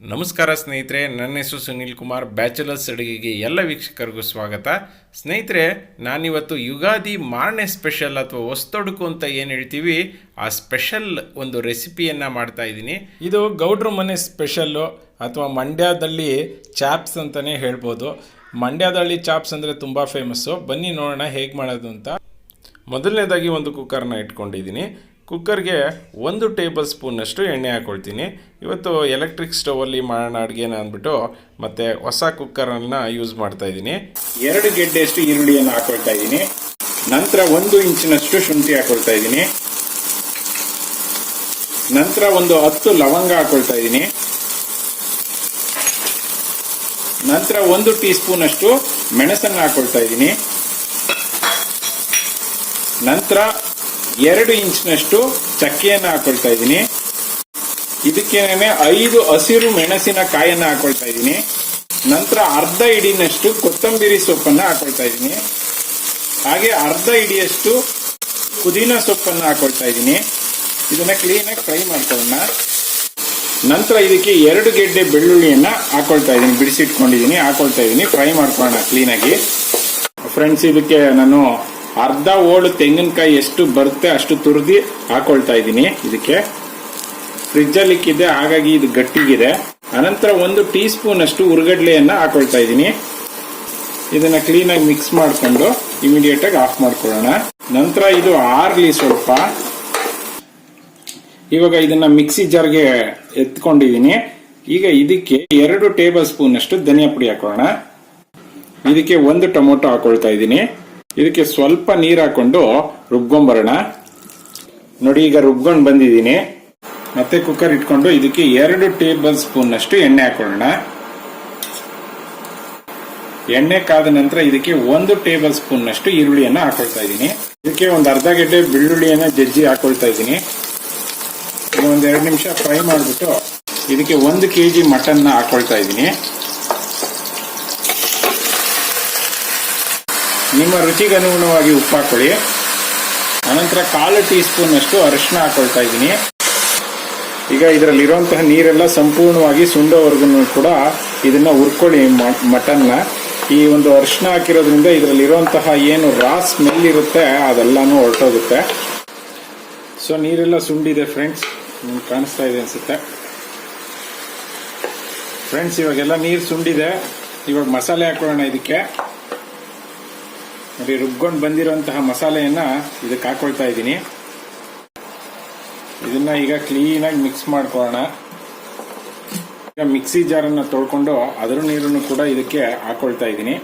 ನಮಸ್ಕಾರ ಸ್ನೇಹಿತರೆ, ನನ್ನ ಹೆಸರು ಸುನೀಲ್ ಕುಮಾರ್. ಬ್ಯಾಚುಲರ್ಸ್ ಅಡುಗೆಗೆ ಎಲ್ಲ ವೀಕ್ಷಕರಿಗೂ ಸ್ವಾಗತ. ಸ್ನೇಹಿತರೆ, ನಾನಿವತ್ತು ಯುಗಾದಿ ಮಾರನೇ ಸ್ಪೆಷಲ್ ಅಥವಾ ಹೊಸ್ತೊಡುಕು ಅಂತ ಏನು ಹೇಳ್ತೀವಿ, ಆ ಸ್ಪೆಷಲ್ ಒಂದು ರೆಸಿಪಿಯನ್ನು ಮಾಡ್ತಾ ಇದ್ದೀನಿ. ಇದು ಗೌಡ್ರ ಮನೆ ಸ್ಪೆಷಲ್ಲು ಅಥವಾ ಮಂಡ್ಯದಲ್ಲಿ ಚಾಪ್ಸ್ ಅಂತಲೇ ಹೇಳ್ಬೋದು. ಮಂಡ್ಯದಲ್ಲಿ ಚಾಪ್ಸ್ ಅಂದರೆ ತುಂಬ ಫೇಮಸ್ಸು ಬನ್ನಿ ನೋಡೋಣ ಹೇಗೆ ಮಾಡೋದು ಅಂತ. ಮೊದಲನೇದಾಗಿ ಒಂದು ಕುಕ್ಕರ್ನ ಇಟ್ಕೊಂಡಿದ್ದೀನಿ. ಕುಕ್ಕರ್ಗೆ ಒಂದು ಟೇಬಲ್ ಸ್ಪೂನಷ್ಟು ಎಣ್ಣೆ ಹಾಕ್ಕೊಳ್ತೀನಿ ಇವತ್ತು ಎಲೆಕ್ಟ್ರಿಕ್ ಸ್ಟವಲ್ಲಿ ಮಾಡೋಣ ಅಡುಗೆನ ಅಂದ್ಬಿಟ್ಟು ಮತ್ತೆ ಹೊಸ ಕುಕ್ಕರನ್ನು ಯೂಸ್ ಮಾಡ್ತಾ ಇದ್ದೀನಿ. ಎರಡು ಗೆಡ್ಡೆಯಷ್ಟು ಈರುಳ್ಳಿಯನ್ನು ಹಾಕೊಳ್ತಾ ಇದ್ದೀನಿ. ನಂತರ ಒಂದು ಇಂಚಿನಷ್ಟು ಶುಂಠಿ ಹಾಕೊಳ್ತಾ ಇದ್ದೀನಿ. ನಂತರ ಒಂದು ಹತ್ತು ಲವಂಗ ಹಾಕೊಳ್ತಾ ಇದ್ದೀನಿ. ನಂತರ ಒಂದು ಟೀ ಸ್ಪೂನ್ ಅಷ್ಟು ಮೆಣಸನ್ನು ಹಾಕೊಳ್ತಾ ಇದ್ದೀನಿ. ನಂತರ ಎರಡು ಇಂಚಿನಷ್ಟು ಚಕ್ಕೆಯನ್ನು ಹಾಕೊಳ್ತಾ ಇದ್ದೀನಿ. ಇದಕ್ಕೇನೆ ಐದು ಹಸಿರು ಮೆಣಸಿನ ಕಾಯನ್ನ ಹಾಕೊಳ್ತಾ ಇದ್ದೀನಿ. ನಂತರ ಅರ್ಧ ಇಡಿನಷ್ಟು ಕೊತ್ತಂಬರಿ ಸೊಪ್ಪನ್ನು ಹಾಕೊಳ್ತಾ ಇದ್ದೀನಿ. ಹಾಗೆ ಅರ್ಧ ಇಡಿಯಷ್ಟು ಪುದೀನ ಸೊಪ್ಪನ್ನು ಹಾಕೊಳ್ತಾ ಇದ್ದೀನಿ. ಇದನ್ನ ಕ್ಲೀನಾಗಿ ಫ್ರೈ ಮಾಡ್ಕೊಳ್ಳೋಣ. ನಂತರ ಇದಕ್ಕೆ ಎರಡು ಗೆಡ್ಡೆ ಬೆಳ್ಳುಳ್ಳಿಯನ್ನ ಹಾಕೊಳ್ತಾ ಇದ್ದೀನಿ. ಬಿಡಿಸಿಟ್ಕೊಂಡಿದ್ದೀನಿ, ಹಾಕೊಳ್ತಾ ಇದ್ದೀನಿ. ಫ್ರೈ ಮಾಡ್ಕೊಳ್ಳೋಣ ಕ್ಲೀನಾಗಿ ಫ್ರೆಂಡ್ಸ್ ಇದಕ್ಕೆ ನಾನು ಅರ್ಧ ಓಳು ತೆಂಗಿನಕಾಯಿ ಎಷ್ಟು ಬರುತ್ತೆ ಅಷ್ಟು ತುರಿದಿ ಹಾಕೊಳ್ತಾ ಇದ್ದೀನಿ ಇದಕ್ಕೆ. ಫ್ರಿಜ್ ಅಲ್ಲಿ ಇಕ್ಕಿದೆ ಹಾಗಾಗಿ ಇದು ಗಟ್ಟಿಗಿದೆ. ಅನಂತರ ಒಂದು ಟೀ ಸ್ಪೂನ್ ಅಷ್ಟು ಉರ್ಗಡ್ಲೆಯನ್ನ ಹಾಕೊಳ್ತಾ ಇದ್ದೀನಿ. ಇದನ್ನ ಕ್ಲೀನಾಗಿ ಮಿಕ್ಸ್ ಮಾಡಿಕೊಂಡು ಇಮಿಡಿಯೇಟ್ ಆಗಿ ಆಫ್ ಮಾಡ್ಕೊಳ್ಳೋಣ. ನಂತರ ಇದು ಆರ್ಲಿ ಸ್ವಲ್ಪ. ಇವಾಗ ಇದನ್ನ ಮಿಕ್ಸಿ ಜಾರ್ಗೆ ಎತ್ಕೊಂಡಿದ್ದೀನಿ. ಈಗ ಇದಕ್ಕೆ ಎರಡು ಟೇಬಲ್ ಸ್ಪೂನ್ ಅಷ್ಟು ಧನಿಯಾ ಪುಡಿ ಹಾಕೋಣ ಇದಕ್ಕೆ ಒಂದು ಟೊಮೊಟೊ ಹಾಕೊಳ್ತಾ ಇದ್ದೀನಿ. ಇದಕ್ಕೆ ಸ್ವಲ್ಪ ನೀರು ಹಾಕೊಂಡು ರುಬ್ಕೊಂಬರೋಣ. ನೋಡಿ, ಈಗ ರುಬ್ಕೊಂಡು ಬಂದಿದ್ದೀನಿ. ಮತ್ತೆ ಕುಕ್ಕರ್ ಇಟ್ಕೊಂಡು ಇದಕ್ಕೆ ಎರಡು ಟೇಬಲ್ ಸ್ಪೂನ್ ಅಷ್ಟು ಎಣ್ಣೆ ಹಾಕೊಳ್ಳೋಣ. ಎಣ್ಣೆ ಕಾದ ನಂತರ ಇದಕ್ಕೆ ಒಂದು ಟೇಬಲ್ ಸ್ಪೂನ್ ಅಷ್ಟು ಈರುಳ್ಳಿಯನ್ನ ಹಾಕೊಳ್ತಾ ಇದ್ದೀನಿ. ಇದಕ್ಕೆ ಒಂದು ಅರ್ಧ ಗಡ್ಡೆ ಬೆಳ್ಳುಳ್ಳಿಯನ್ನು ಜಜ್ಜಿ ಹಾಕೊಳ್ತಾ ಇದ್ದೀನಿ. ಒಂದು ಎರಡು ನಿಮಿಷ ಫ್ರೈ ಮಾಡಿಬಿಟ್ಟು ಇದಕ್ಕೆ ಒಂದು ಕೆ ಜಿ ಮಟನ್ನ ಹಾಕೊಳ್ತಾ ಇದ್ದೀನಿ. ನಿಮ್ಮ ರುಚಿಗೆ ಅನುಗುಣವಾಗಿ ಉಪ್ಪು ಹಾಕೊಳ್ಳಿ. ಅನಂತರ ಕಾಲು ಟೀ ಸ್ಪೂನ್ ಅಷ್ಟು ಅರಿಶಿನ ಹಾಕೊಳ್ತಾ ಇದ್ದೀನಿ. ಈಗ ಇದರಲ್ಲಿರುವಂತಹ ನೀರೆಲ್ಲ ಸಂಪೂರ್ಣವಾಗಿ ಸುಂಡೋವರೆಗೂ ಕೂಡ ಇದನ್ನ ಉರ್ಕೊಳ್ಳಿ ಮ- ಮಟನ್ನ. ಈ ಒಂದು ಅರಿಶಿನ ಹಾಕಿರೋದ್ರಿಂದ ಇದರಲ್ಲಿರುವಂತಹ ಏನು ರಾ ಸ್ಮೆಲ್ ಇರುತ್ತೆ ಅದೆಲ್ಲಾನು ಹೊರಟೋಗುತ್ತೆ. ಸೊ, ನೀರೆಲ್ಲ ಸುಂಡಿದೆ ಫ್ರೆಂಡ್ಸ್. ನಿಮ್ಗೆ ಕಾಣಿಸ್ತಾ ಇದೆ ಅನ್ಸುತ್ತೆ. ಫ್ರೆಂಡ್ಸ್, ಇವಾಗೆಲ್ಲ ನೀರು ಸುಂಡಿದೆ. ಇವಾಗ ಮಸಾಲೆ ಹಾಕೊಳ್ಳೋಣ ಇದಕ್ಕೆ. ನೋಡಿ, ರುಬ್ಕೊಂಡು ಬಂದಿರುವಂತಹ ಮಸಾಲೆಯನ್ನ ಇದಕ್ಕೆ ಹಾಕೊಳ್ತಾ ಇದ್ದೀನಿ. ಇದನ್ನ ಈಗ ಕ್ಲೀನಾಗಿ ಮಿಕ್ಸ್ ಮಾಡ್ಕೊಳ್ಳೋಣ. ಈಗ ಮಿಕ್ಸಿ ಜಾರನ್ನ ತೊಳ್ಕೊಂಡು ಅದರ ನೀರನ್ನು ಕೂಡ ಇದಕ್ಕೆ ಹಾಕೊಳ್ತಾ ಇದ್ದೀನಿ.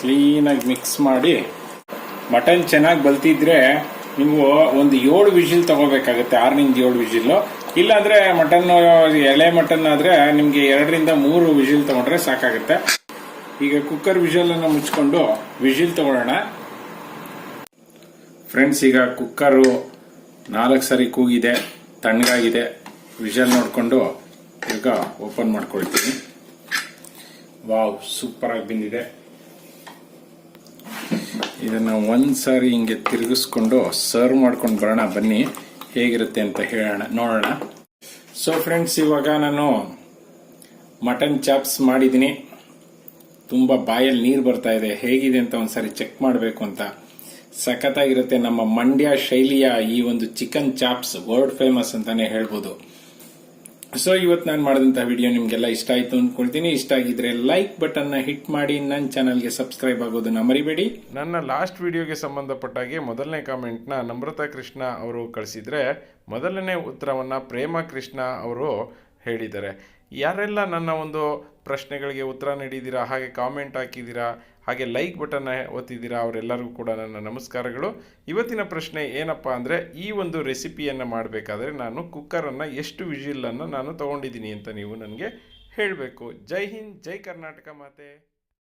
ಕ್ಲೀನಾಗಿ ಮಿಕ್ಸ್ ಮಾಡಿ. ಮಟನ್ ಚೆನ್ನಾಗಿ ಬಲ್ತಿದ್ರೆ ನೀವು ಒಂದು ಏಳು ವಿಜಿಲ್ ತಗೋಬೇಕಾಗುತ್ತೆ ಆರರಿಂದ ಏಳು ವಿಜಿಲ್. ಇಲ್ಲಾಂದ್ರೆ ಮಟನ್, ಎಳೆ ಮಟನ್ ಆದ್ರೆ ನಿಮಗೆ ಎರಡರಿಂದ ಮೂರು ವಿಜಿಲ್ ತಗೊಂಡ್ರೆ ಸಾಕಾಗುತ್ತೆ. ಈಗ ಕುಕ್ಕರ್ ವಿಜಲ್ ಅನ್ನ ಮುಚ್ಕೊಂಡು ವಿಜಿಲ್ ತಗೊಳ್ಳೋಣ. ಫ್ರೆಂಡ್ಸ್ ಈಗ ಕುಕ್ಕರು ನಾಲ್ಕು ಸರಿ ಕೂಗಿದೆ, ತಣ್ಣಗಾಗಿದೆ. ವಿಜಲ್ ನೋಡಿಕೊಂಡು ಈಗ ಓಪನ್ ಮಾಡ್ಕೊಳ್ತೀನಿ. ವಾವ್ ಸೂಪರ್ ಆಗಿ ಬಂದಿದೆ. ಇದನ್ನ ಒಂದ್ ಸಾರಿ ಹಿಂಗೆ ತಿರುಗಿಸ್ಕೊಂಡು ಸರ್ವ್ ಮಾಡ್ಕೊಂಡು ಬರೋಣ. ಬನ್ನಿ, ಹೇಗಿರುತ್ತೆ ಅಂತ ಹೇಳೋಣ, ನೋಡೋಣ. ಸೊ ಫ್ರೆಂಡ್ಸ್ ಇವಾಗ ನಾನು ಮಟನ್ ಚಾಪ್ಸ್ ಮಾಡಿದ್ದೀನಿ. ತುಂಬ ಬಾಯಲ್ಲಿ ನೀರು ಬರ್ತಾ ಇದೆ. ಹೇಗಿದೆ ಅಂತ ಒಂದ್ಸರಿ ಚೆಕ್ ಮಾಡಬೇಕು ಅಂತ. ಸಖತ್ತಾಗಿರುತ್ತೆ ನಮ್ಮ ಮಂಡ್ಯ ಶೈಲಿಯ ಈ ಒಂದು ಚಿಕನ್ ಚಾಪ್ಸ್ ವರ್ಲ್ಡ್ ಫೇಮಸ್ ಅಂತಾನೆ ಹೇಳ್ಬೋದು. ಸೊ ಇವತ್ತು ನಾನು ಮಾಡಿದಂಥ ವಿಡಿಯೋ ನಿಮಗೆಲ್ಲ ಇಷ್ಟ ಆಯಿತು ಅಂದ್ಕೊಳ್ತೀನಿ ಇಷ್ಟ ಆಗಿದ್ರೆ ಲೈಕ್ ಬಟನ್ನ ಹಿಟ್ ಮಾಡಿ. ನನ್ನ ಚಾನಲ್ಗೆ ಸಬ್ಸ್ಕ್ರೈಬ್ ಆಗೋದನ್ನ ಮರಿಬೇಡಿ. ನನ್ನ ಲಾಸ್ಟ್ ವಿಡಿಯೋಗೆ ಸಂಬಂಧಪಟ್ಟಾಗೆ ಮೊದಲನೇ ಕಾಮೆಂಟ್ನ ನಮ್ರತಾ ಕೃಷ್ಣ ಅವರು ಕಳಿಸಿದರೆ ಮೊದಲನೇ ಉತ್ತರವನ್ನು ಪ್ರೇಮ ಕೃಷ್ಣ ಅವರು ಹೇಳಿದ್ದಾರೆ. ಯಾರೆಲ್ಲ ನನ್ನ ಒಂದು ಪ್ರಶ್ನೆಗಳಿಗೆ ಉತ್ತರ ನೀಡಿದ್ದೀರಾ, ಹಾಗೆ ಕಾಮೆಂಟ್ ಹಾಕಿದ್ದೀರಾ, ಹಾಗೆ ಲೈಕ್ ಬಟನ್ನ ಒತ್ತಿದ್ದೀರಾ, ಅವರೆಲ್ಲರಿಗೂ ಕೂಡ ನನ್ನ ನಮಸ್ಕಾರಗಳು. ಇವತ್ತಿನ ಪ್ರಶ್ನೆ ಏನಪ್ಪ ಅಂದರೆ, ಈ ಒಂದು ರೆಸಿಪಿಯನ್ನು ಮಾಡಬೇಕಾದ್ರೆ ನಾನು ಕುಕ್ಕರನ್ನು ಎಷ್ಟು ವಿಜಿಲನ್ನು ನಾನು ತೊಗೊಂಡಿದ್ದೀನಿ ಅಂತ ನೀವು ನನಗೆ ಹೇಳಬೇಕು. ಜೈ ಹಿಂದ್, ಜೈ ಕರ್ನಾಟಕ ಮಾತೆ.